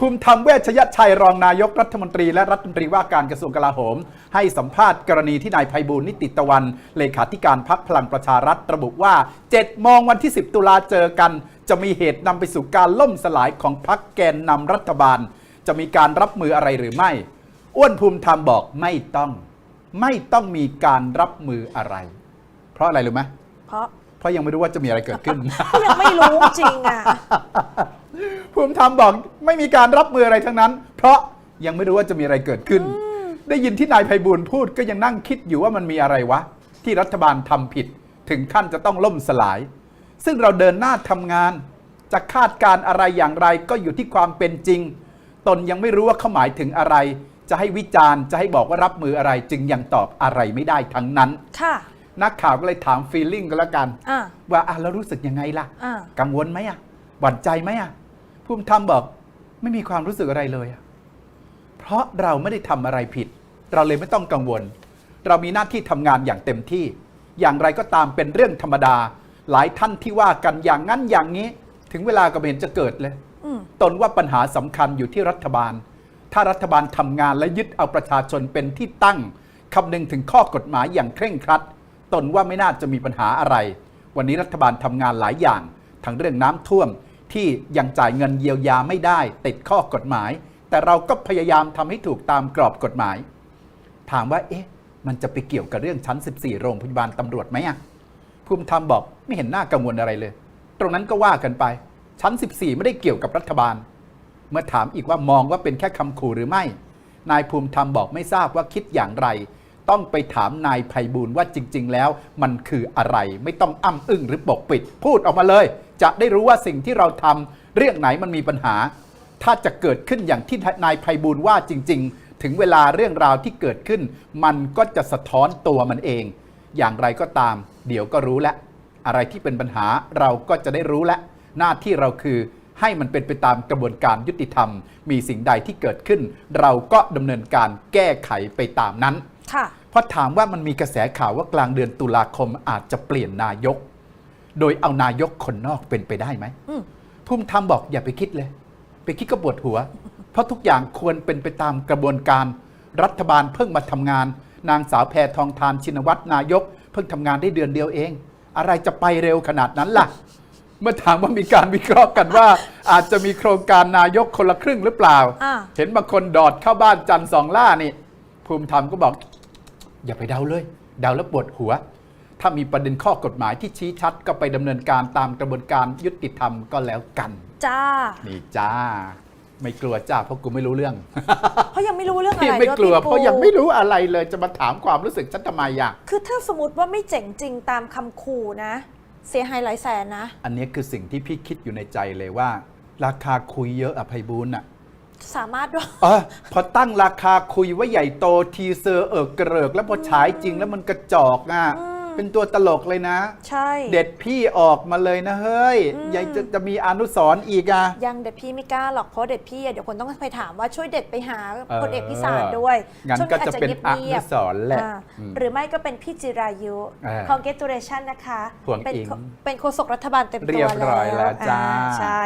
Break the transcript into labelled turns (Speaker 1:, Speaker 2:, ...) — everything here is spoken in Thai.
Speaker 1: ภูมิธรรมเวชยชัยรองนายกรัฐมนตรีและรัฐมนตรีว่าการกระทรวงกลาโหม ให้สัมภาษณ์กรณีที่นายไพบูลย์นิติตะวัน เลขาธิการพักพลังประชารัฐระบุว่า7โมงวันที่ 10 ตุลาเจอกัน จะมีเหตุนำไปสู่การล่มสลายของพักแกนนำรัฐบาล จะมีการรับมืออะไรหรือไม่ อ้วนภูมิธรรมบอกไม่ต้อง ไม่ต้องมีการรับมืออะไร เพราะอะไรรู้ไหม
Speaker 2: เพราะ
Speaker 1: เพราะยังไม่รู้ว่าจะมีอะไรเกิดขึ้น
Speaker 2: ยังไม่รู้จริงอะ
Speaker 1: ภูมิธรรมบอกไม่มีการรับมืออะไรทั้งนั้น เพราะยังไม่รู้ว่าจะมีอะไรเกิดขึ้น ได้ยินที่นายไพบูลย์พูดก็ยังนั่งคิดอยู่ว่ามันมีอะไรวะ ที่รัฐบาลทำผิดถึงขั้นจะต้องล่มสลาย ซึ่งเราเดินหน้าทำงาน จะคาดการณ์อะไรอย่างไรก็อยู่ที่ความเป็นจริง ตนยังไม่รู้ว่าเขาหมายถึงอะไร จะให้วิจารณ์จะให้บอกว่ารับมืออะไร จึงยังตอบอะไรไม่ได้ทั้งนั้น
Speaker 2: ค่ะ
Speaker 1: นักข่าวก็เลยถามฟีลลิ่งก็แล้วกัน
Speaker 2: อ่า
Speaker 1: ว่าอะแล้วรู้สึกยังไงล่ะ
Speaker 2: อ่า
Speaker 1: กังวลไหมอะหวั่นใจไหมอะ ภูมิธรรมบอกไม่มีความรู้สึกอะไรเลยอะเพราะเราไม่ได้ทำอะไรผิด เราเลยไม่ต้องกังวล เรามีหน้าที่ทำงานอย่างเต็มที่ อย่างไรก็ตามเป็นเรื่องธรรมดา หลายท่านที่ว่ากันอย่างนั้นอย่างนี้ ถึงเวลาก็ไม่เห็นจะเกิดเลย
Speaker 2: อืม
Speaker 1: ตนว่าปัญหาสำคัญอยู่ที่รัฐบาล ถ้ารัฐบาลทำงานและยึดเอาประชาชนเป็นที่ตั้งคำนึงถึงข้อกฎหมายอย่างเคร่งครัด ตนว่าไม่น่าจะมีปัญหาอะไร วันนี้รัฐบาลทำงานหลายอย่าง ทั้งเรื่องน้ำท่วม ที่ยังจ่ายเงินเยียวยาไม่ได้ติดข้อกฎหมาย แต่เราก็พยายามทำให้ถูกตามกรอบกฎหมาย ถามว่า เอ๊ะ มันจะไปเกี่ยวกับเรื่องชั้น 14 โรงพยาบาลตำรวจไหมอะภูมิธรรมบอกไม่เห็นน่ากังวลอะไรเลย ตรงนั้นก็ว่ากันไป ชั้น 14 ไม่ได้เกี่ยวกับรัฐบาล เมื่อถามอีกว่ามองว่าเป็นแค่คำขู่หรือไม่ นายภูมิธรรมบอกไม่ทราบว่าคิดอย่างไร ต้องไปถามนายไพบูลว่าจริง ๆ แล้ว มันคืออะไรไม่ต้องอ้ำอึ้งหรือปกปิด พูดออกมาเลย จะได้รู้ว่าสิ่งที่เราทำเรื่องไหนมันมีปัญหา ถ้าจะเกิดขึ้นอย่างที่นายไพบูลว่าจริง ๆ ถึงเวลาเรื่องราวที่เกิดขึ้น มันก็จะสะท้อนตัวมันเอง อย่างไรก็ตาม เดี๋ยวก็รู้แล้วอะไรที่เป็นปัญหาเราก็จะได้รู้แล้วหน้าที่เราคือให้มันเป็นไปตามกระบวนการยุติธรรม มีสิ่งใดที่เกิดขึ้น เราก็ดำเนินการแก้ไขไปตามนั้น
Speaker 2: ค่ะ
Speaker 1: เพราะถามว่ามันมีกระแสข่าวว่ากลางเดือนตุลาคมอาจจะเปลี่ยนนายก โดยเอานายกคนนอกเป็นไปได้ไหม
Speaker 2: อืม
Speaker 1: ภูมิธรรมบอกอย่าไปคิดเลย ไปคิดก็ปวดหัว เพราะทุกอย่างควรเป็นไปตามกระบวนการ รัฐบาลเพิ่งมาทำงาน นางสาวแพทองทานชินวัตรนายก เพิ่งทำงานได้เดือนเดียวเอง อะไรจะไปเร็วขนาดนั้นล่ะ เมื่อถามว่ามีการวิเคราะห์กันว่า อาจจะมีโครงการนายกคนละครึ่งหรือเปล่า
Speaker 2: อ่า
Speaker 1: เห็นบางคนดอดเข้าบ้านจันทร์สองล่านี่ ภูมิธรรมก็บอก อย่าไปเดาเลย เดาแล้วปวดหัว ถ้ามีประเด็นข้อกฎหมายที่ชี้ชัดก็ไปดำเนินการตามกระบวนการยุติธรรมก็แล้วกัน
Speaker 2: จ้า
Speaker 1: นี่จ้า ไม่กลัวจ้าเพราะกูไม่รู้เรื่อง
Speaker 2: เพราะยังไม่รู้เรื่องอะไร
Speaker 1: ที่ไม่
Speaker 2: ด้วย
Speaker 1: กลัว
Speaker 2: พี่
Speaker 1: เพราะยังไม่รู้อะไรเลยจะมาถามความรู้สึกฉันทำไมอะ
Speaker 2: คือถ้าสมมติว่าไม่เจ๋งจริงตามคำขู่นะ เสียหายหลายแสนนะ
Speaker 1: อันนี้คือสิ่งที่พี่คิดอยู่ในใจเลยว่า ราคาคุยเยอะอภัยบูลย์อะ
Speaker 2: สามารถด้วย
Speaker 1: เออพอตั้งราคาคุยว่าใหญ่โตทีเซอร์เอิกเกริก แล้วพอฉายจริงแล้วมันกระจอกอะ
Speaker 2: อืม
Speaker 1: เป็นตัวตลกเลยนะ
Speaker 2: ใช่
Speaker 1: เด็ดพี่ออกมาเลยนะเฮ้ย
Speaker 2: อืม
Speaker 1: ยังจะจะมีอนุสรณ์อีกอะ
Speaker 2: ยังเด็ดพี่ไม่กล้าหรอกเพราะเด็ดพี่อะเดี๋ยวคนต้องไปถามว่าช่วยเด็ดไปหา
Speaker 1: เออ
Speaker 2: พลเอกพิสารด้วย
Speaker 1: งั้น
Speaker 2: ช่วง
Speaker 1: ก็
Speaker 2: อา
Speaker 1: จะเป็นอ
Speaker 2: งีย
Speaker 1: นุ
Speaker 2: บ
Speaker 1: สรณ์แหละ
Speaker 2: อ่า
Speaker 1: อืม
Speaker 2: หรือไม่ก็เป็นพี่จิรายุ
Speaker 1: เออ
Speaker 2: congratulation นะคะ
Speaker 1: ห่วง
Speaker 2: เป็น
Speaker 1: อิง
Speaker 2: เป็นโฆษกรัฐบาลเต็มตัว
Speaker 1: เรียบร้อยแล้วจ้า
Speaker 2: อ่ใช่